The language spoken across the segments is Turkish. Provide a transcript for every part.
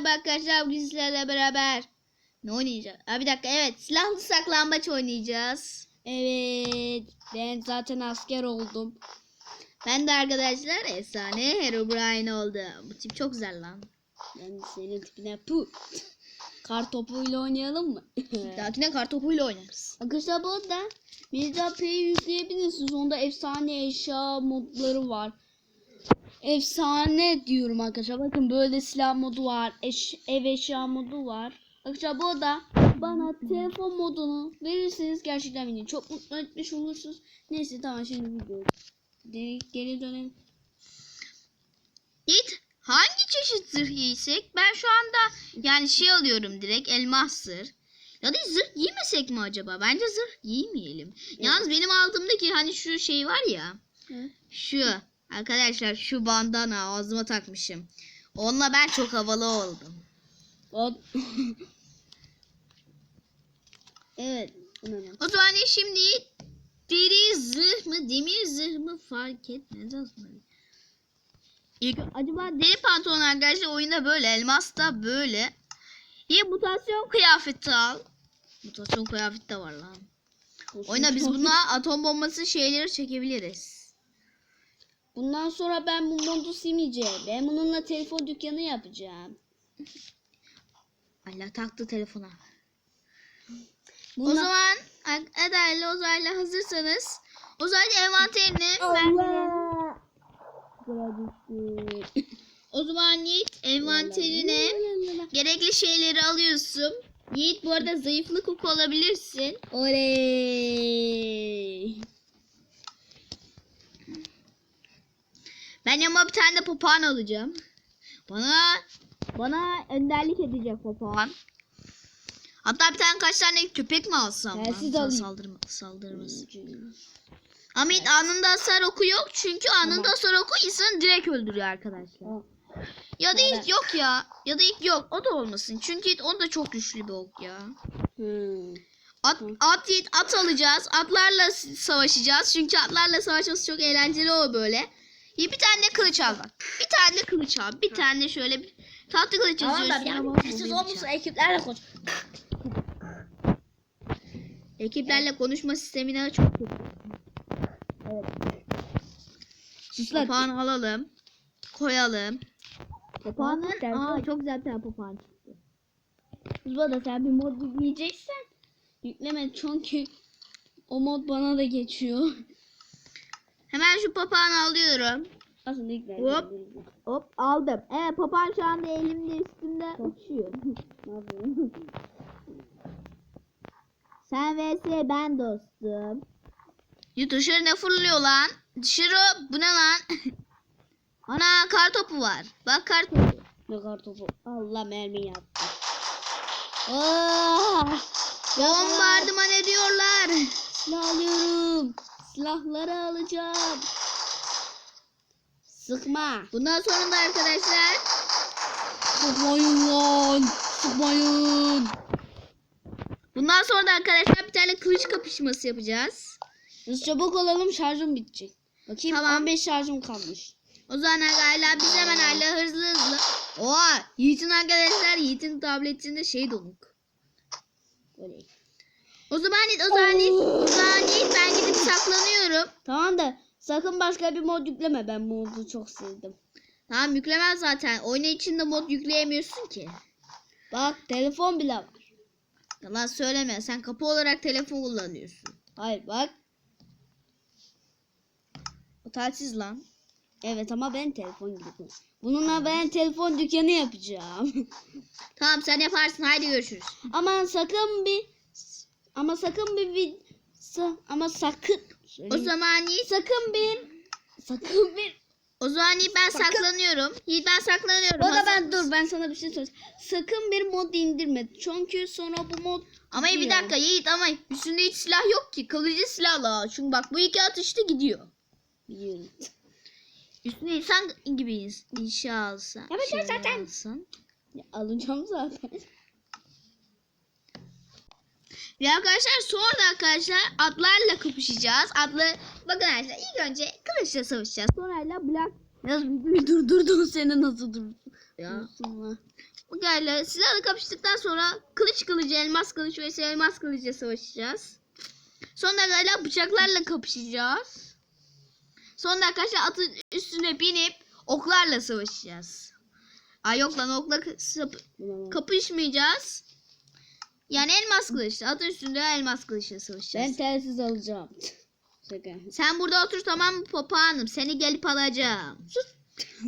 merhaba arkadaşlar. Bugün sizlerle beraber ne oynayacağız? Aa, bir dakika evet silahlı saklambaç oynayacağız. Evet. Ben zaten asker oldum. Ben de arkadaşlar efsane Herobrine oldum. Bu tip çok güzel lan. Ben senin tipine pu. Kar topuyla oynayalım mı? Dahakine kartopuyla oynarız. Arkadaşlar bu arada Mirza P'yi yükleyebilirsiniz. Onda efsane eşya modları var. Efsane diyorum arkadaşlar. Bakın böyle silah modu var. Eş, ev eşya modu var. Arkadaşlar bu arada bana telefon modunu verirseniz gerçekten beni çok mutlu etmiş olursunuz. Neyse tamam şimdi video. Geri, geri dönelim. Git hangi çeşit zırh giysek? Ben şu anda yani şey alıyorum direkt elmas zırh. Ya da zırh giymesek mi acaba? Bence zırh giymeyelim. Yalnız benim aldığımdaki hani şu şey var ya. Hı? Şu arkadaşlar şu bandana ağzıma takmışım. Onunla ben çok havalı oldum. Evet. O zaman şimdi deri zırh mı demir zırh mı fark etmez aslında. İlk, acaba deri pantolon arkadaşlar oyunda böyle elmas da böyle. İyi mutasyon kıyafeti al. Mutasyon kıyafeti de var lan. Oyuna biz buna atom bombası şeyleri çekebiliriz. Bundan sonra ben bu modu silmeyeceğim. Ben bununla telefon dükkanı yapacağım. Allah taktı telefona. Bundan... O zaman Eder'le Ozay'la hazırsanız Ozay'la envanterini ben Allah! O zaman Yiğit envanterine gerekli şeyleri alıyorsun. Yiğit bu arada zayıflık oku olabilirsin. Oley! Ben yanıma bir tane de papağan alacağım. Bana bana önderlik edecek papağan. Hatta bir tane kaç tane köpek mi alsam? Telsiz alayım. Saldırma, saldırmaz. Ahmet anında hasar oku yok. Çünkü anında Tamam. hasar oku insanı direkt öldürüyor arkadaşlar. Ya da Evet. ilk yok ya. Ya da ilk yok. O da olmasın. Çünkü o da çok güçlü bir ok ya. Hmm. At, at yiğit at alacağız. Atlarla savaşacağız. Çünkü atlarla savaşması çok eğlenceli o böyle. Bir tane kılıç al bak. Bir tane kılıç al. Bir tane şöyle bir tahta kılıç yazıyorsun. ekiplerle konuş. Ekiplerle konuşma sistemine çok kötü. Sus lan. Papağan alalım. Koyalım. Papağanı Aa çok güzel bir tane papağan çıktı. Kızba da sen bir mod yükleyeceksen yükleme çünkü o mod bana da geçiyor. Hemen şu papağanı alıyorum. Aslında yükle. Hop. Hop aldım. Evet papağan şu anda elimde üstümde uçuyor. Ne? Sen vs ben dostum. Ya dışarı ne fırlıyor lan? Dışarı bu ne lan? Ana kar topu var. Bak kar topu. Ne kartopu? Allah mermi yaptı. Ah! Bombardıman ediyorlar. Silah alıyorum. Silahları alacağım. Sıkma. Bundan sonra da arkadaşlar Sıkmayın lan. Sıkmayın. bundan sonra da arkadaşlar bir tane kılıç kapışması yapacağız. Biz çabuk olalım şarjım bitecek. Bakayım Tamam. 15 şarjım kalmış. O zaman hala biz hemen hala hızlı hızlı. Oha Yiğit'in arkadaşlar Yiğit'in tabletinde şey donuk. Oley. O zaman Yiğit, o zaman Yiğit, o zaman Yiğit ben gidip saklanıyorum. Tamam da sakın başka bir mod yükleme. Ben modu çok sevdim. Tamam yüklemez zaten. Oyuna içinde mod yükleyemiyorsun ki. Bak telefon bile var. Yalan söyleme. Sen kapı olarak telefon kullanıyorsun. Hayır bak. O telsiz lan. Evet ama ben telefon gibi. Bununla ben telefon dükkanı yapacağım. Tamam sen yaparsın. Haydi görüşürüz. ama sakın bir ama sakın bir vid ama sakın O zaman Yiğit, sakın bir sakın bir o zaman Yiğit ben Sakın- saklanıyorum. Yiğit ben saklanıyorum. o da Hazır ben dur ben sana bir şey söyleyeyim. Sakın bir mod indirme. Çünkü sonra bu mod Ama bir gidiyor. dakika Yiğit ama üstünde hiç silah yok ki. Kılıcı silahla. Çünkü bak bu iki atışta gidiyor. Biliyorum. Üstüne insan gibi inşa alsan. Yapacağız şeyler zaten. alsan. Ya, alacağım zaten. Ve arkadaşlar sonra da arkadaşlar atlarla kapışacağız. Atlı bakın arkadaşlar ilk önce kılıçla savaşacağız. Sonra da black Biraz bir durdurdun seni nasıl durdun? ya. Gel silahla kapıştıktan sonra kılıç kılıcı, elmas kılıç ve elmas kılıcı savaşacağız. Sonra galiba bıçaklarla kapışacağız. Sonra arkadaşlar atın üstüne binip oklarla savaşacağız. Ay yok lan okla kapışmayacağız. Yani elmas kılıçla atın üstünde elmas kılıçla savaşacağız. Ben telsiz alacağım. Şaka. Sen burada otur tamam mı papağanım? Seni gelip alacağım. Sus.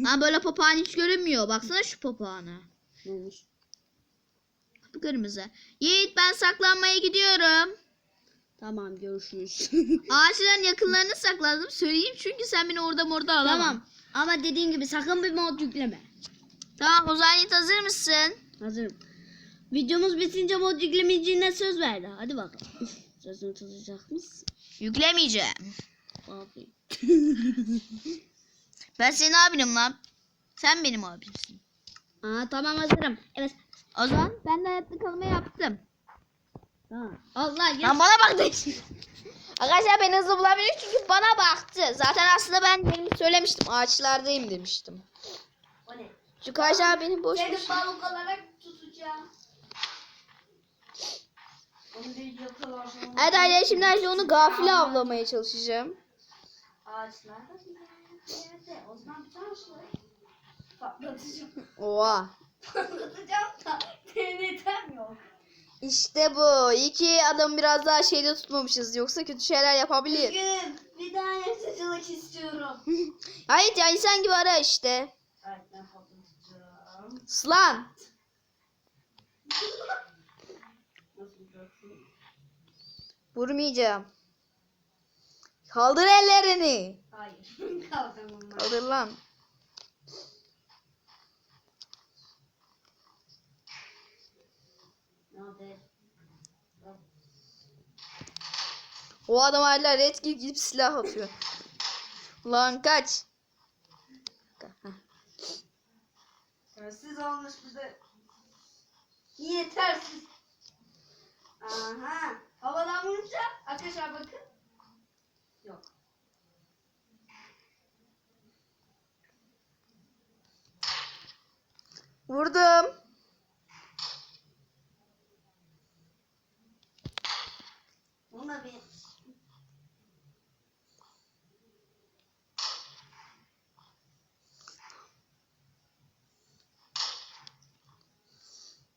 Lan böyle papağan hiç görünmüyor. Baksana şu papağana. Olmuş? Kırmızı. Yiğit ben saklanmaya gidiyorum. Tamam görüşürüz. Ağaçların yakınlarını sakladım. Söyleyeyim çünkü sen beni orada morda alamam. tamam. Ama dediğim gibi sakın bir mod yükleme. Tamam o zaman Yiğit hazır mısın? Hazırım. Videomuz bitince mod yüklemeyeceğine söz verdi. Hadi bakalım. Sözünü tutacak mısın? Yüklemeyeceğim. Aferin. Ben senin abinim lan. Sen benim abimsin. Aa tamam hazırım. Evet. O zaman ben de hayatta kalma yaptım. Tamam. Allah gel. Lan bana bak de. Arkadaşlar beni hızlı bulabilir çünkü bana baktı. Zaten aslında ben benim söylemiştim ağaçlardayım demiştim. O ne? Çünkü arkadaşlar beni boş Seni balık olarak tutacağım. Onu bir yakalarsan onu- Evet arkadaşlar şimdi önce onu gafile avlamaya çalışacağım. Oha. patlatacağım da TNT'm yok. İşte bu. İyi ki adamı biraz daha şeyde tutmamışız. Yoksa kötü şeyler yapabilir. Bugün bir daha yaratıcılık istiyorum. Hayır ya insan gibi ara işte. Evet. Slan. Nasıl bırakayım? Vurmayacağım. Kaldır ellerini. Hayır. Ben. Kaldır lan. O adam hala red gibi gidip silah atıyor. Lan kaç. Tersiz olmuş bize. Niye tersiz? Aha. Havadan vurunca arkadaşlar bakın. Yok. Vurdum. Ona bir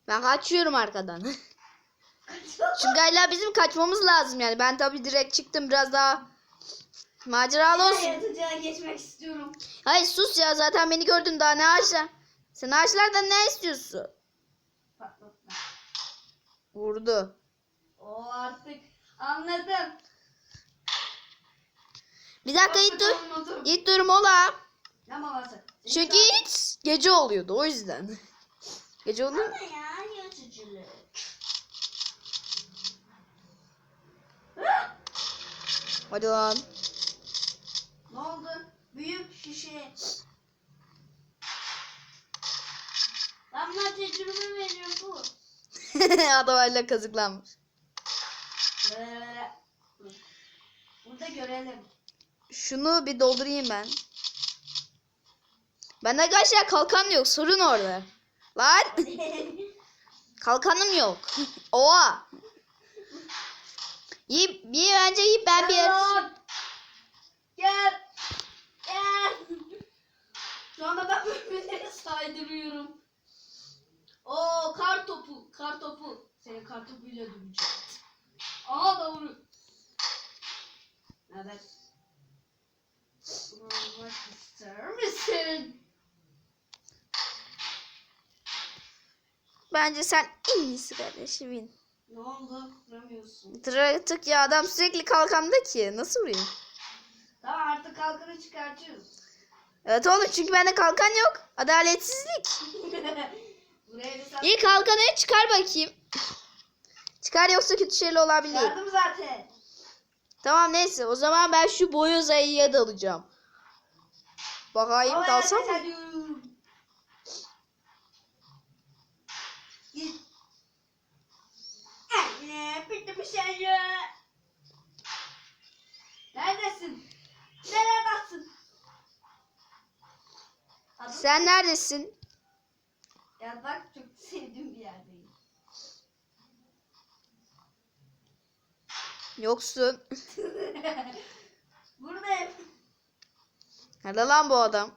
Ben kaçıyorum arkadan. Çünkü hala bizim kaçmamız lazım yani. Ben tabii direkt çıktım biraz daha maceralı olsun. yaratıcıya geçmek istiyorum. Hayır sus ya zaten beni gördün daha ne ağaçlar. Sen ağaçlardan ne istiyorsun? Patlatma. Vurdu. O artık anladım. Bir dakika Yiğit dur. Anladım. Yiğit dur mola. Ne maması? Çünkü hiç gece oluyordu o yüzden. Gece oldu? Ne ya yaratıcılık? Hadi lan. Ne oldu? Büyük şişe. Ben buna tecrübe veriyorum bu. Adam hala kazıklanmış. Böyle. Burada görelim. Şunu bir doldurayım ben. Bende arkadaşlar kalkan yok. Sorun orada. Lan. Kalkanım yok. Oha. Yiyip, yiyip bence yiyip ben bir yer... Gel. Gel. Şu anda ben bölmeleri saydırıyorum. Oo kar topu. Kar topu. Seni kar topuyla döveceğim. Aha doğru. Evet. Bunu almak ister misin? Bence sen en iyisi kardeşimin. Ne oldu? Vuramıyorsun. Tık ya adam sürekli kalkanda ki. Nasıl vurayım? Tamam artık kalkanı çıkartıyoruz. Evet oğlum çünkü bende kalkan yok. Adaletsizlik. Buraya bir sen... İyi kalkanı çıkar bakayım. Çıkar yoksa kötü şeyler olabilir. Yardım zaten. Tamam neyse o zaman ben şu boyoz ayıya dalacağım. Bakayım Havaya dalsam mı? Bitti bir şey ya. Neredesin? Nereye baksın? Adın? Sen neredesin? Ya bak çok sevdiğim bir yerdeyim. Yoksun. Buradayım. Nerede lan bu adam?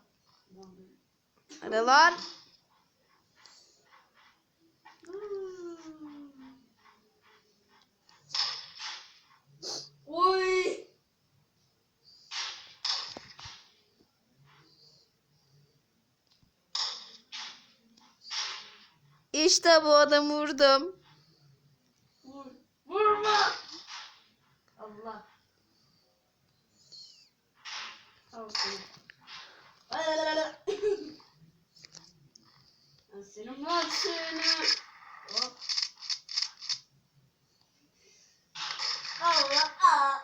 Nerede lan? Oy. İşte bu adamı vurdum. Vur. Vurma. Allah. Al seni. Senin var seni. Hop. Allah. Aa.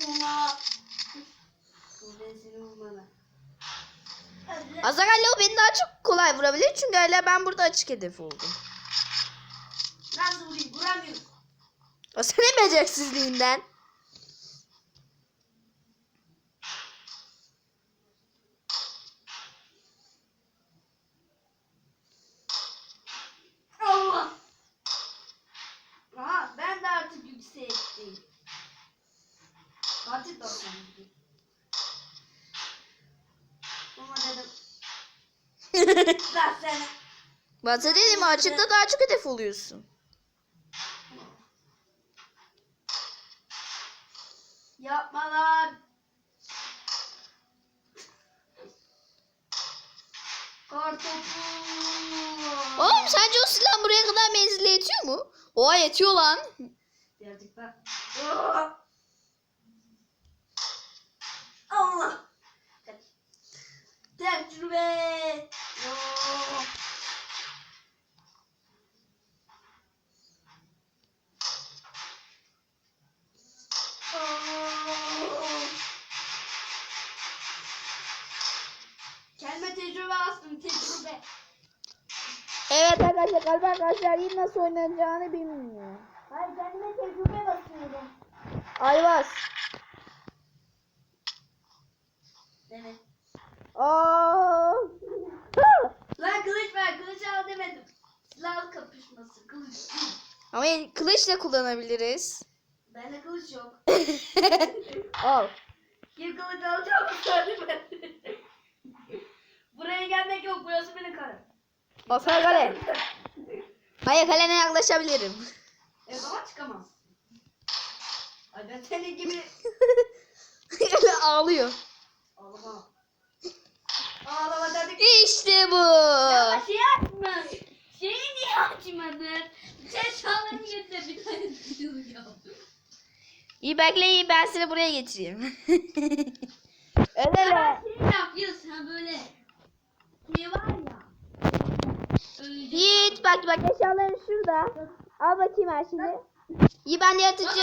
Vurma. Ben seni vurmana. Hadi. Azagallo beni daha çok vurabilir çünkü hala ben burada açık hedef oldum. Nasıl vurayım? Vuramıyorum. O senin beceriksizliğinden. Allah. Aha ben de artık yükselttim. Artık da sen Ama dedim. Seni. Batı dedim açıkta daha çok hedef oluyorsun. Yapma lan. Kartopu. Oğlum sence o silah buraya kadar menzili yetiyor mu? Oha yetiyor lan. Birazcık daha. Oh! Allah. Tecrübe. Kendime tecrübe astım tecrübe. Evet arkadaşlar galiba arkadaşlar yine nasıl oynanacağını bilmiyor. Hayır kendime tecrübe basıyorum. Ayvaz. Evet. Aa. Lan kılıç ver kılıç al demedim. Silah kapışması kılıç. Ama el- kılıç da kullanabiliriz. Bende kılıç yok. Al. Kim kılıç alacağımı söyleme. Buraya gelmek yok burası benim karım. Afer kale. Hayır kalene yaklaşabilirim. Evet ama çıkamaz. Ay ben senin gibi Ağlıyor. ağlama. Ağlama dedik. İşte bu. Ama şey açma. Şeyi niye açmadın? Sen şalını getir bir tane ya. İyi bekle iyi ben seni buraya getireyim. Öyle Sen şey yap ya sen böyle. Ne var ya. Öyle. Yiğit bak bak eşyaların şurada. Al bakayım her şeyi. İyi ben yaratıcı.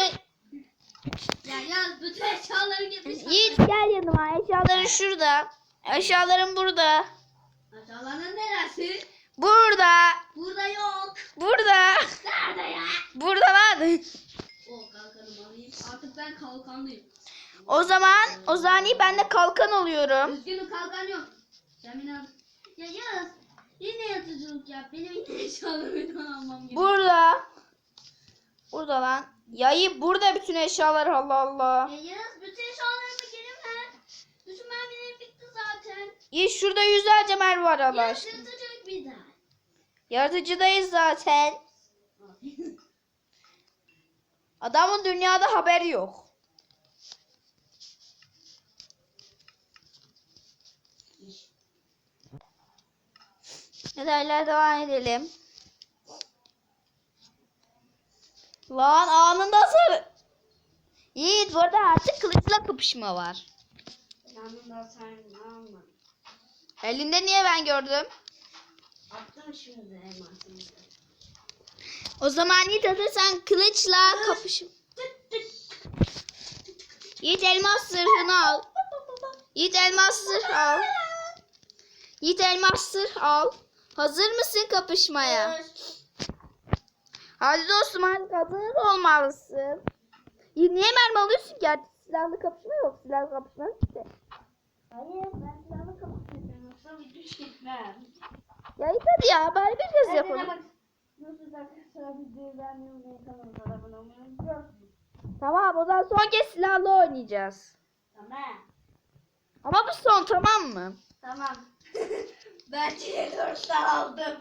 Ya yaz bütün eşyaları getir. Yiğit gel yanıma. Eşyaların şurada. Eşyaların burada. Eşyaların neresi? Burada. Burada yok. Burada. Nerede ya? Burada lan. O kalkanımı alayım. Artık ben kalkanlıyım. O zaman o zaman iyi ben de kalkan oluyorum. Üzgünüm kalkan yok. Beni al. Ya yaz. Yine yatıcılık yap. Benim yine eşyalarımı almam gerekiyor. Burada. Burada lan. Yayı burada bütün eşyalar Allah Allah. Ya bütün eşyalarımı geri ver. Bütün mermilerim bitti zaten. İyi şurada yüzlerce mermi var Allah aşkına. yatıcılık bir daha. Yaratıcıdayız zaten. Adamın dünyada haberi yok. Hala devam edelim. Lan anında sarı. Yiğit burada artık kılıçla kapışma var. Yanında sen alma. Elinde niye ben gördüm? O zaman Yiğit hazırsan kılıçla kapışım. Yiğit elmas zırhını al. Yiğit elmas zırh al. Yiğit elmas zırh al. Hazır mısın kapışmaya? Hadi dostum hadi hazır olmalısın. Niye mermi alıyorsun ki? Artık silahlı kapışma yok. Silahlı kapışma işte. Hayır ben silahla kapatacağım. Yoksa bir düş gitmem. Ya hadi ya bari bir kez Kendine yapalım. Tamam o zaman son kez silahla oynayacağız. Tamam. Ama bu son tamam mı? Tamam. ben dörtler aldım.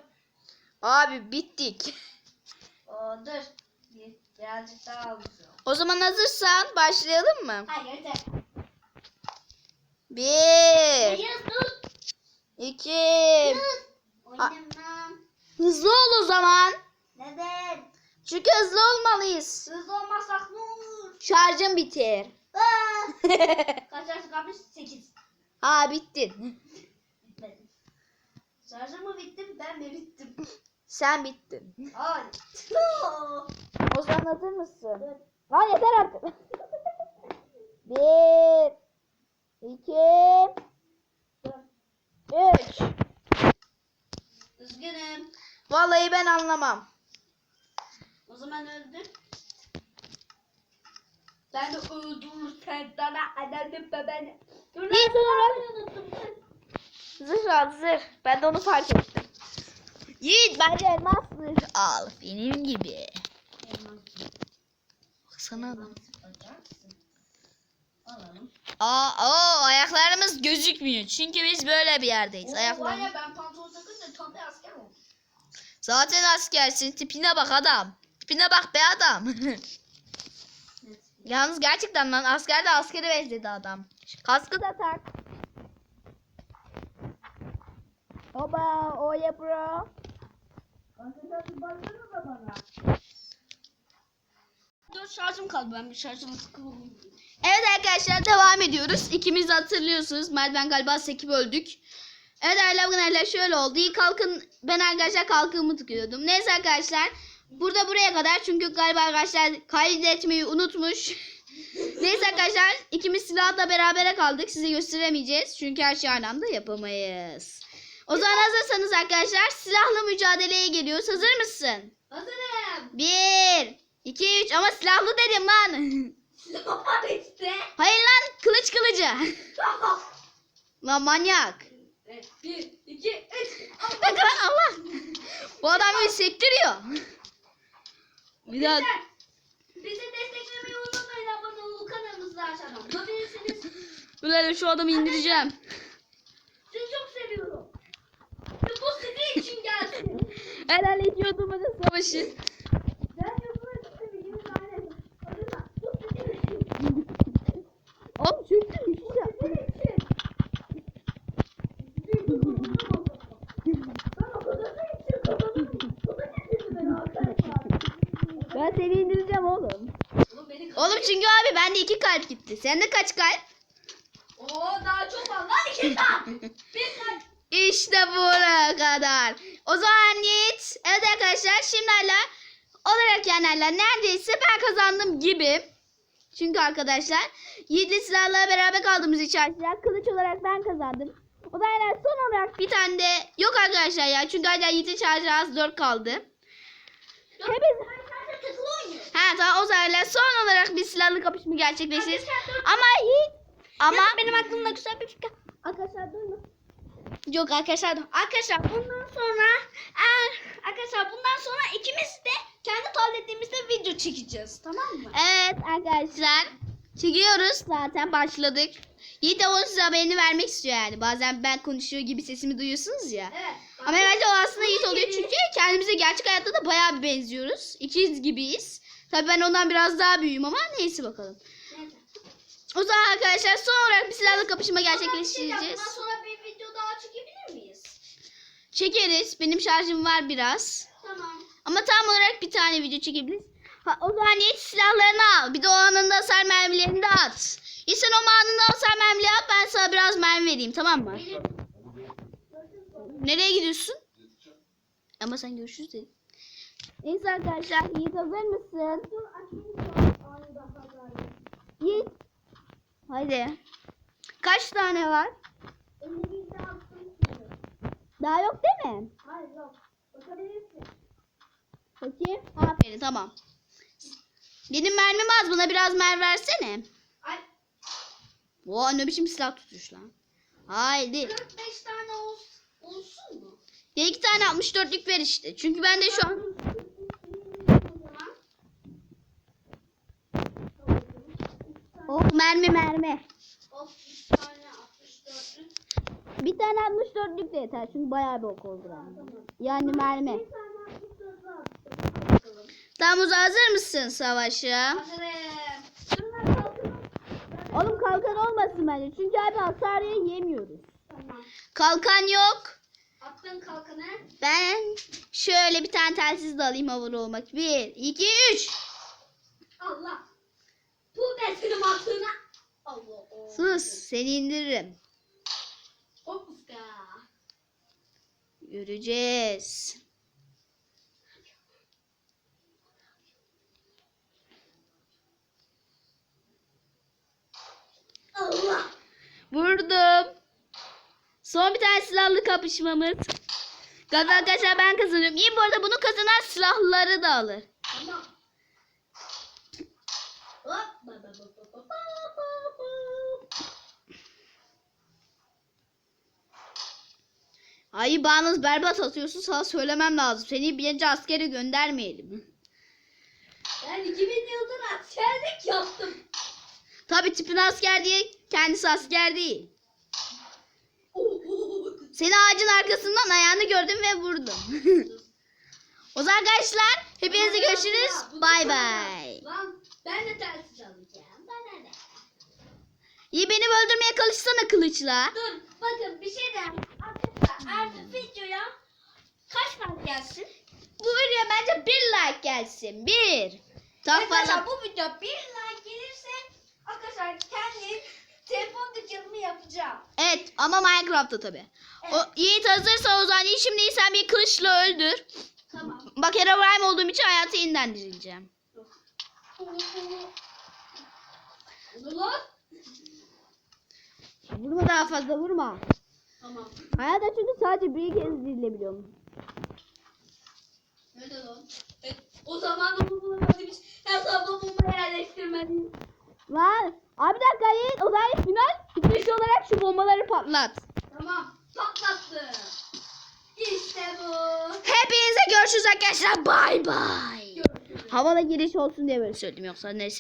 Abi bittik. Oo, dur. Bir- Birazcık daha alacağım. O zaman hazırsan başlayalım mı? Hayır de. Bir, Hayır dur. iki. Oynamam. Hızlı ol o zaman. Neden? Çünkü hızlı olmalıyız. Hızlı olmazsak ne olur? Şarjın bitir. Aa! Kaç yaş kalmış? 8. ha bittin. Bitmedi. Şarjım mı bittim ben mi bittim? Sen bittin. Ay. O zaman hazır mısın? Ha yeter artık. Bir, iki, üç. Üzgünüm. Vallahi ben anlamam. O zaman öldür. Ben de öldürürsen sana anneannem babeni. Dur lan. Sonra zırh al zırh. Ben de onu fark ettim. Yiğit bence elmas zırh al. Benim gibi. Baksana adam. Alalım. Aa, aa, ayaklarımız gözükmüyor. Çünkü biz böyle bir yerdeyiz. Ayaklarımız. ya ben pantolon bir asker oldum. Zaten askersin. Tipine bak adam. Tipine bak be adam. Yalnız gerçekten lan asker de askere benzedi adam. Kaskı da tak. Oba, oye bro. Dur şarjım kaldı ben bir şarjımı sıkıldım. Evet arkadaşlar devam ediyoruz. İkimiz hatırlıyorsunuz. Mert ben galiba sekip öldük. Evet arkadaşlar şöyle oldu. İlk kalkın ben arkadaşlar kalkımı tıkıyordum. Neyse arkadaşlar. Burada buraya kadar çünkü galiba arkadaşlar kaydetmeyi unutmuş. Neyse arkadaşlar ikimiz silahla berabere kaldık. Size gösteremeyeceğiz. Çünkü her şeyi aynı anda yapamayız. O zaman hazırsanız arkadaşlar silahlı mücadeleye geliyoruz. Hazır mısın? Hazırım. Bir, iki, üç ama silahlı dedim lan. Var işte. Hayır lan kılıç kılıcı. Lan manyak. Bir, iki, üç. Bak lan Allah. Bu adam beni sektiriyor. Bir daha. Bizi desteklemeyi unutmayın abone olun kanalımızda aşağıdan. Bulabilirsiniz. böyle şu adamı indireceğim. Sizi çok seviyorum. Ve bu sizin için gelsin. Helal ediyordum hadi savaşı. Ben yapmak istemiyorum. Aynen. Hadi lan. Bu sizin için. Oğlum çünkü Bu sizin için. Sizin için kazanamam. Ben o kadar da için kazanırım. Bu da getirdi beni arkadaşlar. ben seni indireceğim oğlum. Oğlum çünkü abi bende iki kalp gitti. Sende kaç kalp? Oo daha çok var. Lan iki tane. Bir kalp. İşte buraya kadar. O zaman Yiğit. Evet arkadaşlar şimdi hala olarak hala neredeyse ben kazandım gibi. Çünkü arkadaşlar Yiğit'le silahla beraber kaldığımız için kılıç olarak ben kazandım. O da hala son olarak bir tane de yok arkadaşlar ya. Çünkü hala Yiğit'in şarjı az 4 kaldı. Hepimiz... Takılı. Ha tamam o zaman son olarak bir silahlı kapışma gerçekleştiririz. Ama Yiğit... Ama... benim aklımda güzel bir fikir. Arkadaşlar duyma. Yok arkadaşlar Arkadaşlar bundan sonra arkadaşlar bundan sonra ikimiz de kendi tabletlerimizde video çekeceğiz tamam mı? Evet arkadaşlar. Çekiyoruz zaten başladık. Yiğit de onun size haberini vermek istiyor yani. Bazen ben konuşuyor gibi sesimi duyuyorsunuz ya. Evet. Ama bence o aslında Yiğit oluyor çünkü kendimize gerçek hayatta da bayağı bir benziyoruz. İkiz gibiyiz. Tabii ben ondan biraz daha büyüğüm ama neyse bakalım. O zaman arkadaşlar son olarak bir silahlı kapışma şey gerçekleştireceğiz. Bundan sonra bir video daha çekebilir miyiz? Çekeriz. Benim şarjım var biraz. Tamam. Ama tam olarak bir tane video çekebiliriz. Ha, o zaman Yiğit silahlarını al. Bir de o anında hasar mermilerini de at. Sen o anında hasar mermileri at. Ben sana biraz mermi vereyim tamam mı? Benim Nereye gidiyorsun? Ama sen görüşürüz dedin. Neyse arkadaşlar Yiğit hazır mısın? Yiğit. Hadi. Kaç tane var? Daha yok değil mi? Hayır yok. Bakabilirsin. Bakayım. Aferin tamam. Benim mermim az. Buna biraz mermi versene. Ay Oo ne biçim silah tutuş lan. Haydi. 45 tane ol, olsun Bir iki tane 64'lük ver işte. Çünkü ben de şu an Oh mermi mermi. Of bir tane 64'lük. Bir tane 64'lük de yeter. Çünkü bayağı bir ok oldu bende. Yani mermi. Bir tane 64'lük attım. Bakalım. Tamam Uza hazır mısın savaşa? Oğlum kalkan olmasın bence. Çünkü abi hasar yemiyoruz. Tamam. Kalkan yok. Attın kalkanı. Ben şöyle bir tane telsiz de alayım havalı olmak. Bir, iki, üç. Allah. Bu ben senin mantığına. Allah Allah. Sus seni indiririm. Hopuska. Göreceğiz. Allah. Vurdum. Son bir tane silahlı kapışmamız. Gaza arkadaşlar ben kazanıyorum. İyi bu arada bunu kazanan silahları da alır. Ay bağınız berbat atıyorsun sana söylemem lazım. Seni birinci askere göndermeyelim. Ben 2000 yıldır askerlik yaptım. Tabi tipin asker diye kendisi asker değil. Seni ağacın arkasından ayağını gördüm ve vurdum. o zaman arkadaşlar hepinize görüşürüz. Bay bay. Ben de telsiz alacağım. Bana ne? İyi beni öldürmeye çalışsana kılıçla. Dur bakın bir şey de arkadaşlar artık videoya kaç like gelsin? Bu videoya bence bir like gelsin. Bir. Daha Arkadaşlar bu video bir like gelirse arkadaşlar kendi telefon dükkanımı yapacağım. Evet ama Minecraft'ta tabi. O Evet. Yiğit hazırsa o zaman şimdi sen bir kılıçla öldür. Tamam. Bak Herobrine olduğum için hayatı yeniden dirileceğim. Vurma daha fazla vurma. Tamam. Hayatta çünkü sadece bir kez dirilebiliyorum. Öyle lan. Evet, o zaman da bu bulamamış. Her zaman bomba yerleştirmeliyiz. Lan abi bir dakika Yiğit o zaman final bitmiş olarak şu bombaları patlat. Tamam. Patlattı. İşte bu. Hepinize görüşürüz arkadaşlar bay bay. Görüşürüz. Havala giriş olsun diye böyle söyledim yoksa neyse